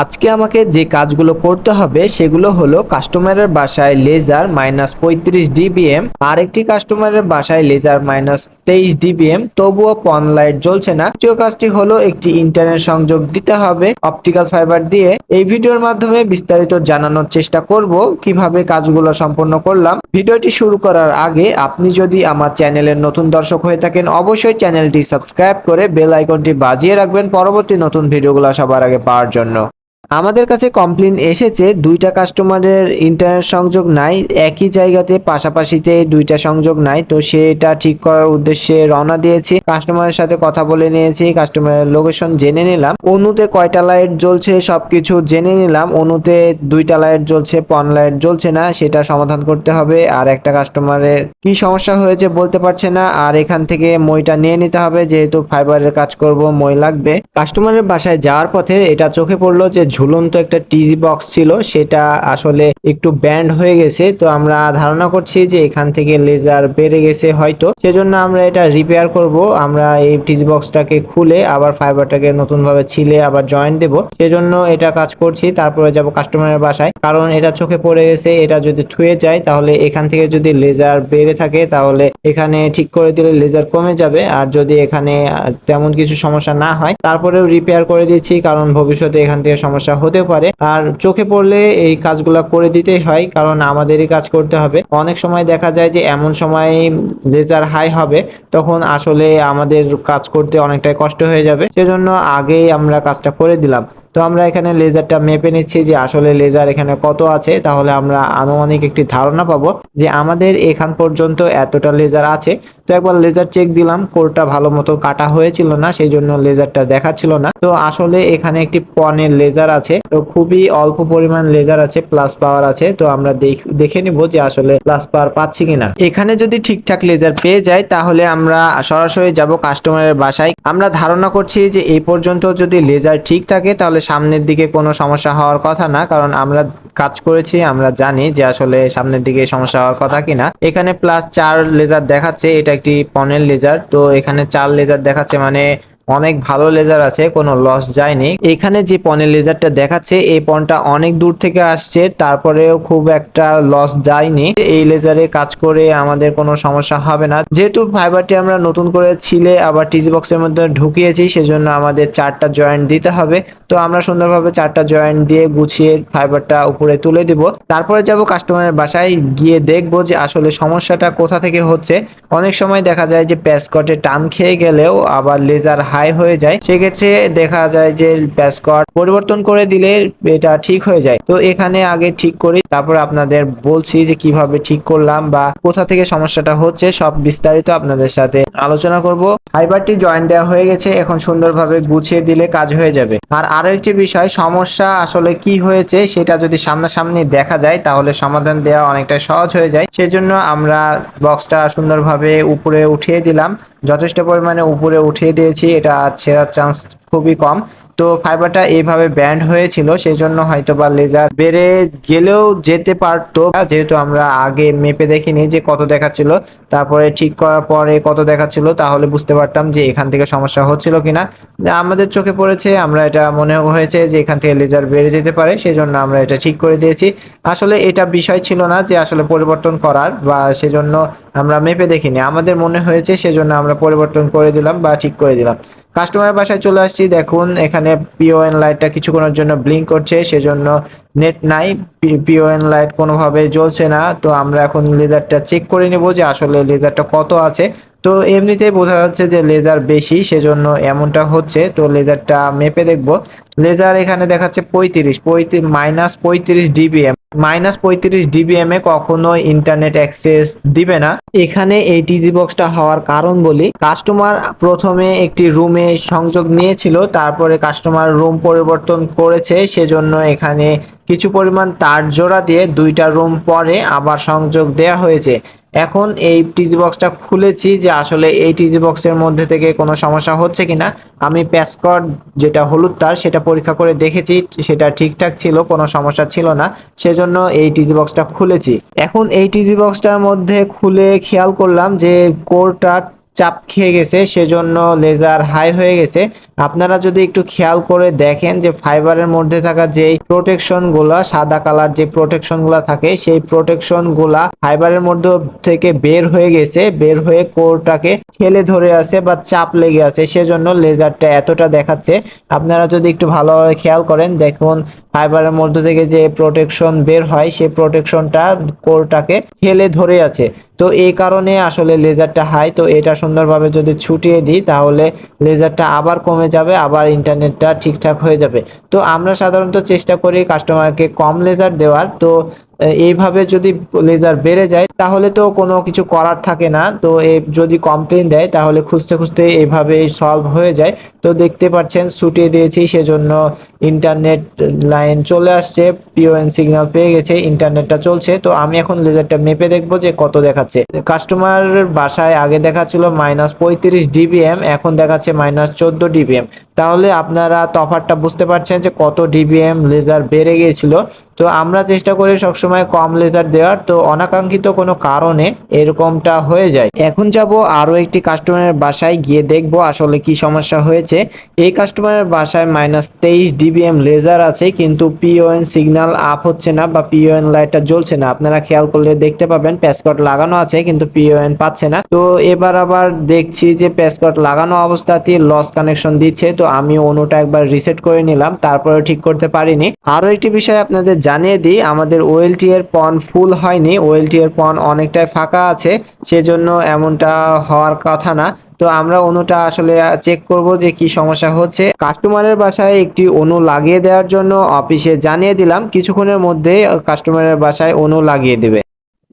আজকে আমাকে যে কাজগুলো করতে হবে সেগুলো হলো কাস্টমারের বাসায় লেজার মাইনাস পঁয়ত্রিশ ডিবিএম, আরেকটি কাস্টমারের বাসায় লেজার মাইনাস তেইশ ডিবিএম, তবুও পন লাইট জ্বলছে না। দ্বিতীয় কাজটি হলো একটি ইন্টারনেট সংযোগ দিতে হবে অপটিক্যাল ফাইবার দিয়ে। এই ভিডিওর মাধ্যমে বিস্তারিত জানানোর চেষ্টা করব কীভাবে কাজগুলো সম্পন্ন করলাম। ভিডিওটি শুরু করার আগে আপনি যদি আমার চ্যানেলের নতুন দর্শক হয়ে থাকেন, অবশ্যই চ্যানেলটি সাবস্ক্রাইব করে বেল আইকনটি বাজিয়ে রাখবেন। পরবর্তী নতুন ভিডিওগুলো সবার আগে পাওয়ার জন্য। আমাদের কাছে কমপ্লেন এসেছে, দুইটা কাস্টমারের ইন্টারনেট সংযোগ নাই, একই জায়গাতে পাশাপাশিতে দুইটা সংযোগ নাই, তো সেটা ঠিক করার উদ্দেশ্যে রওনা দিয়েছি। কাস্টমারের সাথে কথা বলে নিয়েছি কাস্টমারের লোকেশন জেনে নিলাম। অনুতে কয়টা লাইট জ্বলছে সবকিছু জেনে নিলাম। অনুতে দুইটা লাইট জ্বলছে, পন লাইট জ্বলছে না, সেটা সমাধান করতে হবে। আর একটা কাস্টমারের কি সমস্যা হয়েছে বলতে পারছে না। আর এখান থেকে মইটা নিয়ে নিতে হবে, যেহেতু ফাইবারের কাজ করব, মই লাগবে। কাস্টমারের বাসায় যাওয়ার পথে এটা চোখে পড়ল যে ঝুলন্ত একটা টিজি বক্স ছিল, সেটা আসলে একটু ব্যান্ড হয়ে গেছে। তো আমরা ধারণা করছি যে এখান থেকে লেজার বেড়ে গেছে হয়তো। সেজন্য আমরা এটা রিপেয়ার করব। আমরা এই টিজি বক্সটাকে খুলে আবার ফাইবারটাকে নতুন ভাবে ছিলে আবার জয়েন্ট দেব। সেজন্য এটা কাজ করছি। তারপরে যাব কাস্টমারের বাসায়। কারণ এটা চোখে পড়ে গেছে, এটা যদি থুয়ে যায়, তাহলে এখান থেকে যদি লেজার বেড়ে থাকে, তাহলে এখানে ঠিক করে দিলে লেজার কমে যাবে। আর যদি এখানে তেমন কিছু সমস্যা না হয়, তারপরেও রিপেয়ার করে দিচ্ছি। কারণ ভবিষ্যতে এখান থেকে সমস্যা হতে পারে। আর চোখে পড়লে এই কাজগুলো করে দিতেই হয়, কারণ আমাদেরই কাজ করতে হবে। অনেক সময় দেখা যায় যে, এমন সময় লেজার হাই হবে, তখন আসলে আমাদের কাজ করতে অনেকটাই কষ্ট হয়ে যাবে। সেজন্য আগেই আমরা কাজটা করে দিলাম। তো আমরা এখানে লেজারটা মেপে নিচ্ছি যে আসলে লেজার এখানে কত আছে। তাহলে আমরা আনুমানিক একটি ধারণা পাবো যে আমাদের এখান পর্যন্ত এতটা লেজার আছে। তো একবার লেজার চেক দিলাম, কোরটা ভালো মতো কাটা হয়েছিল না সেই জন্য লেজারটা দেখাচ্ছিল না। তো আসলে এখানে একটি পনেরো লেজার আছে। তো খুবই অল্প পরিমাণ লেজার আছে প্লাস পাওয়ার আছে। তো আমরা দেখ- নিব যে আসলে প্লাস পাওয়ার পাচ্ছি কিনা। এখানে যদি ঠিকঠাক লেজার পেয়ে যায় তাহলে আমরা সরাসরি যাব কাস্টমারের বাসায়। আমরা ধারণা করছি যে এই পর্যন্ত যদি লেজার ঠিক থাকে, তাহলে সামনের দিকে কোনো সমস্যা হওয়ার কথা না, কারণ আমরা কাজ করেছি, আমরা জানি যে আসলে সামনের দিকে সমস্যা হওয়ার কথা কিনা। এখানে প্লাস চার লেজার দেখাচ্ছে, এটা একটি পনেরো লেজার তো এখানে চার লেজার দেখাচ্ছে মানে অনেক ভালো লেজার আছে, কোনো লস যায়নি। এখানে যে পনেরো লেজারটা দেখাচ্ছে, এই পনটা অনেক দূর থেকে আসছে, তারপরেও খুব একটা লস যায়নি। এই লেজারে কাজ করে আমাদের কোনো সমস্যা হবে না। যেহেতু ফাইবারটি আমরা নতুন করে ছিলে, আবার টিজি বক্সের মধ্যে ঢুকিয়েছি, সেজন্য আমাদের চারটা জয়েন্ট দিতে হবে। তো আমরা সুন্দরভাবে চারটা জয়েন্ট দিয়ে গুছিয়ে ফাইবারটা উপরে তুলে দিব। তারপরে যাব কাস্টমারের বাসায়, গিয়ে দেখব যে আসলে সমস্যাটা কোথা থেকে হচ্ছে। অনেক সময় দেখা যায় যে প্যাসকটে টান খেয়ে গেলেও আবার লেজার হাই হয়ে যায়। সেক্ষেত্রে দেখা যায় যে প্যাসকট পরিবর্তন করে দিলে এটা ঠিক হয়ে যায়। তো এখানে আগে ঠিক করি, তারপর আপনাদের বলছি যে কীভাবে ঠিক করলাম বা কোথা থেকে সমস্যাটা হচ্ছে, সব বিস্তারিত আপনাদের সাথে আলোচনা করব। ফাইবারটি জয়েন্ট দেওয়া হয়ে গেছে, এখন সুন্দরভাবে গুছিয়ে দিলে কাজ হয়ে যাবে। আর আরও একটি বিষয়, সমস্যা আসলে কি হয়েছে সেটা যদি সামনাসামনি দেখা যায় তাহলে সমাধান দেওয়া অনেকটা সহজ হয়ে যায়। সেজন্য আমরা বক্সটা সুন্দরভাবে উপরে উঠিয়ে দিলাম। যথেষ্ট পরিমাণে উপরে উঠিয়ে দিয়েছি, এটা ছেঁড়ার চান্স খুবই কম। তো ফাইবারটা এইভাবে ব্যান্ড হয়েছিল সেই জন্য হয়তো বা লেজার বেড়ে গেলেও যেতে পারতো। যেহেতু আমরা আগে মেপে দেখিনি যে কত দেখাচ্ছিল, তারপরে ঠিক করার পরে কত দেখাচ্ছিল, তাহলে বুঝতে পারতাম যে এখান থেকে সমস্যা হচ্ছিল কিনা। আমাদের চোখে পড়েছে, আমরা এটা মনে হয়েছে যে এখান থেকে লেজার বেড়ে যেতে পারে সেই জন্য আমরা এটা ঠিক করে দিয়েছি। আসলে এটা বিষয় ছিল না যে আসলে পরিবর্তন করার, বা সেজন্য আমরা মেপে দেখিনি। আমাদের মনে হয়েছে, সেজন্য আমরা পরিবর্তন করে দিলাম বা ঠিক করে দিলাম। কাস্টমারের বাসায় চলে আসছি। দেখুন, এখানে পিওএন লাইটটা কিছুক্ষণের জন্য ব্লিঙ্ক করছে, সেজন্য নেট নাই। পিওএন লাইট কোনোভাবে জ্বলছে না। তো আমরা এখন লেজারটা চেক করে নেব যে আসলে লেজারটা কত আছে। তো এমনিতেই বোঝা যাচ্ছে যে লেজার বেশি, সেজন্য এমনটা হচ্ছে। তো লেজারটা মেপে দেখব। লেজার এখানে দেখাচ্ছে পঁয়ত্রিশ পঁয়ত্রিশ মাইনাস পঁয়ত্রিশ ডিবিএম মাইনাস পঁয়ত্রিশ ডিবিএম এ কখনোই ইন্টারনেট অ্যাক্সেস দিবে না। এখানে এই টিজি বক্সটা হওয়ার কারণ বলি কাস্টমার প্রথমে একটি রুমে সংযোগ নিয়েছিল, তারপরে কাস্টমার রুম পরিবর্তন করেছে, সেজন্য এখানে কিছু পরিমাণ তার জোড়া দিয়ে দুইটা রুম পরে আবার সংযোগ দেয়া হয়েছে। এখন এই টিজি বক্সটা খুলেছি যে আসলে এই টিজি বক্সের মধ্যে থেকে কোনো সমস্যা হচ্ছে কিনা। আমি প্যাসকট যেটা হলুদ তার, সেটা পরীক্ষা করে দেখেছি, সেটা ঠিকঠাক ছিল, কোনো সমস্যা ছিল না। সেজন্য এই টিজি বক্সটা খুলেছি। এখন এই টিজি বক্সটার মধ্যে খুলে খেয়াল করলাম যে কোরটা চাপ খেয়ে গেছে, সেজন্য লেজার হাই হয়ে গেছে। আপনারা যদি একটু খেয়াল করে দেখেন যে ফাইবারের মধ্যে থাকা যে প্রোটেকশনগুলা, সাদা কালার যে প্রোটেকশনগুলা থাকে, সেই প্রোটেকশনগুলা ফাইবারের মধ্যে থেকে বের হয়ে গেছে, বের হয়ে কোরটাকে ঠেলে ধরে আছে বা চাপ লেগে আছে, সেজন্য লেজারটা এতটা দেখাচ্ছে। আপনারা যদি একটু ভালোভাবে খেয়াল করেন, দেখুন ফাইবারের মধ্যে থেকে যে প্রোটেকশন বের হয়, সেই প্রোটেকশনটা কোরটাকে ঠেলে ধরে আছে। তো এই কারণে আসলে লেজারটা হাই তো এটা সুন্দরভাবে যদি ছুটিয়ে দিই, তাহলে লেজারটা আবার কমে যাবে, আবার ইন্টারনেটটা ঠিকঠাক হয়ে যাবে। তো আমরা সাধারণত চেষ্টা করি কাস্টমারকে কম লেজার দেওয়ার। তো এইভাবে যদি লেজার বেড়ে যায়, তাহলে তো কোনো কিছু করার থাকে না। তো এই যদি কমপ্লেন দেয়, তাহলে খুঁজতে খুঁজতে এইভাবে সলভ হয়ে যায়। তো দেখতে পাচ্ছেন, ছুটিয়ে দিয়েছি, সেজন্য ইন্টারনেট লাইন চলে আসছে। পিওএন সিগন্যাল পেয়ে গেছে ইন্টারনেটটা চলছে। তো আমি এখন লেজারটা মেপে দেখব যে কত দেখাচ্ছে। কাস্টমার বাসায় আগে দেখাচ্ছিল মাইনাস পঁয়ত্রিশ ডিবিএম এখন দেখাচ্ছে মাইনাস চোদ্দ ডিবিএম তাহলে আপনারা তফাৎটা বুঝতে পারছেন যে কত ডিবিএম লেজার বেড়ে গিয়েছিল। তো আমরা চেষ্টা করি সবসময় কম লেজার দেওয়ার। তো অনাকাঙ্ক্ষিত কোনো কারণে এরকমটা হয়ে যায়। এখন যাব আরও একটি কাস্টমারের বাসায় গিয়ে দেখব আসলে কি সমস্যা হয়েছে। এই কাস্টমারের বাসায় মাইনাস তেইশ ডিবিএম লেজার আছে, কিন্তু পিওএন সিগন্যাল আপ হচ্ছে না বা পিওএন লাইটটা জ্বলছে না। আপনারা খেয়াল করলে দেখতে পাবেন প্যাসকট লাগানো আছে, কিন্তু পিওএন পাচ্ছে না। তো এবার আবার দেখছি যে প্যাসকট লাগানো অবস্থাতেই লস কানেকশন দিচ্ছে। তো আমি অনুটা একবার রিসেট করে নিলাম তারপরে ঠিক করতে পারিনি। আরও একটি বিষয় আপনাদের জানিয়ে দিই, আমাদের ওএলটি এর পন ফুল হয়নি। ওএলটি এর পন অনেকটাই ফাঁকা আছে, সেজন্য এমনটা হওয়ার কথা না। তো আমরা অনুটা আসলে চেক করব যে কি সমস্যা হচ্ছে। কাস্টমারের বাসায় একটি অনু লাগিয়ে দেওয়ার জন্য অফিসে জানিয়ে দিলাম, কিছুক্ষণের মধ্যে কাস্টমারের বাসায় অনু লাগিয়ে দেবে।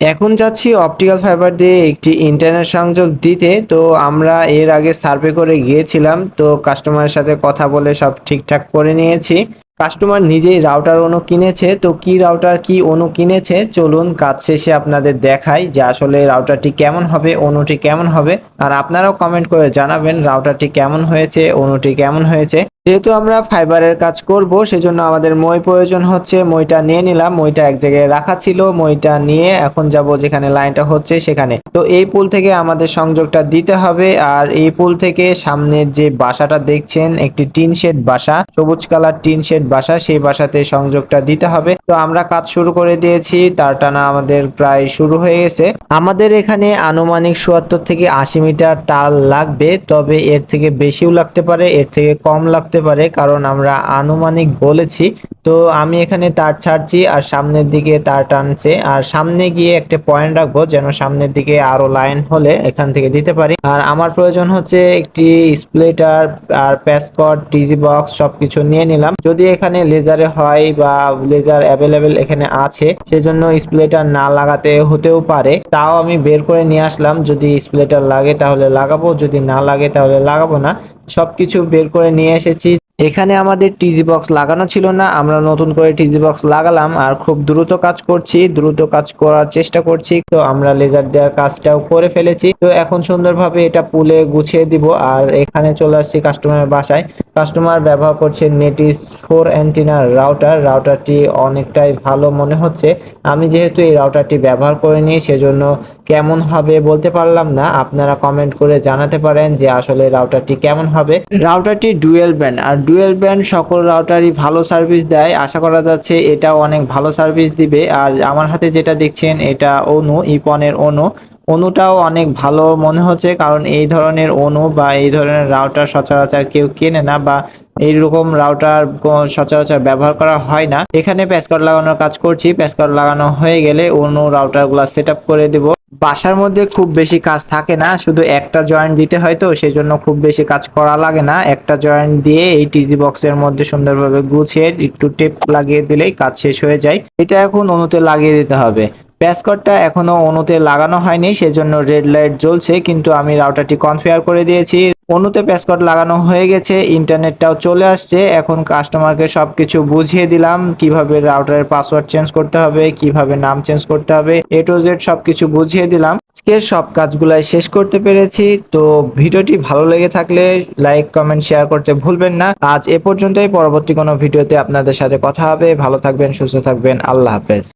এখন যাচ্ছি অপটিক্যাল ফাইবার দিয়ে একটি ইন্টারনেট সংযোগ দিতে। তো আমরা এর আগে সার্ভে করে গিয়েছিলাম, তো কাস্টমারের সাথে কথা বলে সব ঠিকঠাক করে নিয়েছি। কাস্টমার নিজেই রাউটার অনু কিনেছে, তো কি রাউটার, কি অনু কিনেছে? চলুন কাজ শেষে আপনাদের দেখাই যে আসলে রাউটারটি কেমন হবে, অনুটি কেমন হবে। আর আপনারাও কমেন্ট করে জানাবেন রাউটারটি কেমন হয়েছে, অনুটি কেমন হয়েছে। যেহেতু আমরা ফাইবারের কাজ করব, সেজন্য আমাদের মই প্রয়োজন হচ্ছে, মইটা নিয়ে নিলাম। মইটা এক জায়গায় রাখা ছিল, মইটা নিয়ে এখন যাব যেখানে লাইনটা হচ্ছে সেখানে। তো এই পুল থেকে আমাদের সংযোগটা দিতে হবে। আর এই পুল থেকে সামনের যে বাসাটা দেখছেন, একটি টিন শেড বাসা, সবুজ কালার টিন শেড বাসা, সেই বাসাতে সংযোগটা দিতে হবে। তো আমরা কাজ শুরু করে দিয়েছি, তার টানা আমাদের প্রায় শুরু হয়ে গেছে। আমাদের এখানে আনুমানিক চুয়াত্তর থেকে আশি মিটার তার লাগবে, তবে এর থেকে বেশিও লাগতে পারে, এর থেকে কম লাগতে পারে, কারণ আমরা আনুমানিক বলেছি। তো আমি এখানে তার ছাড়ছি আর সামনের দিকে তার টানছে, আর সামনে গিয়ে একটা পয়েন্ট রাখব, যেন সামনের দিকে আরও লাইন হলে এখান থেকে দিতে পারি। আর আমার প্রয়োজন হচ্ছে একটি স্প্লিটার আর প্যাসকট টিজি বক্স সবকিছু নিয়ে নিলাম। যদি এখানে লেজারে হয় বা লেজার অ্যাভেলেবেল এখানে আছে, সেজন্য স্প্লেটার না লাগাতে হতেও পারে। তাও আমি বের করে নিয়ে আসলাম, যদি স্প্লেটার লাগে তাহলে লাগাবো, যদি না লাগে তাহলে লাগাবো না। সবকিছু বের করে নিয়ে এসেছি। এখানে আমাদের টিজি বক্স লাগানো ছিল না, আমরা নতুন করে টিজি বক্স লাগালাম আর খুব দ্রুত কাজ করছি, দ্রুত কাজ করার চেষ্টা করছি। তো আমরা লেজার দেওয়ার কাজটাও করে ফেলেছি। তো এখন সুন্দরভাবে এটা পুলে গুছিয়ে দিব আর এখানে চলে আসছি কাস্টমারের বাসায়। কাস্টমার ব্যবহার করছে নেটিস ফোর অ্যান্টিনার রাউটার রাউটারটি অনেকটাই ভালো মনে হচ্ছে। আমি যেহেতু এই রাউটারটি ব্যবহার করে করিনি, সেজন্য কেমন হবে বলতে পারলাম না। আপনারা কমেন্ট করে জানাতে পারেন যে আসলে রাউটারটি কেমন হবে। রাউটারটি ডুয়েল ব্যান্ড আর ডুয়েল ব্যান্ড সকল রাউটারই ভালো সার্ভিস দেয়। আশা করা যাচ্ছে এটাও অনেক ভালো সার্ভিস দিবে। আর আমার হাতে যেটা দেখছেন এটা অনু, ইপনের অনু। অনুটাও অনেক ভালো মনে হচ্ছে, কারণ এই ধরনের অনু বা এই ধরনের রাউটার সচরাচর কেউ কেনে না বা এইরকম রাউটার সচরাচর ব্যবহার করা হয় না। এখানে প্যাসকট লাগানোর কাজ করছি প্যাসকট লাগানো হয়ে গেলে অনু রাউটারগুলো সেট করে দেব। বাসার মধ্যে খুব বেশি কাজ থাকে না, শুধু একটা জয়েন্ট দিতে হয় তো সেই জন্য খুব বেশি কাজ করা লাগে না। একটা জয়েন্ট দিয়ে এই টিজি বক্সের মধ্যে সুন্দরভাবে গুছিয়ে একটু টেপ লাগিয়ে দিলেই কাজ শেষ হয়ে যায়। এটা এখন অনুতে লাগিয়ে দিতে হবে। প্যাসকটটা এখনও অনুতে লাগানো হয়নি, সেজন্য রেড লাইট জ্বলছে, কিন্তু আমি রাউটারটি কনফিগার করে দিয়েছি। অনুতে প্যাসকট লাগানো হয়ে গেছে ইন্টারনেটটাও চলে আসছে, এখন কাস্টমারকে সবকিছু বুঝিয়ে দিলাম, কীভাবে রাউটারের পাসওয়ার্ড চেঞ্জ করতে হবে, কীভাবে নাম চেঞ্জ করতে হবে এ টু জেড সবকিছু বুঝিয়ে দিলাম। আজকে সব কাজগুলাই শেষ করতে পেরেছি, তো ভিডিওটি ভালো লেগে থাকলে লাইক কমেন্ট শেয়ার করতে ভুলবেন না। আজ এ পর্যন্তই, পরবর্তী কোনো ভিডিওতে আপনাদের সাথে কথা হবে। ভালো থাকবেন, সুস্থ থাকবেন, আল্লাহ হাফেজ।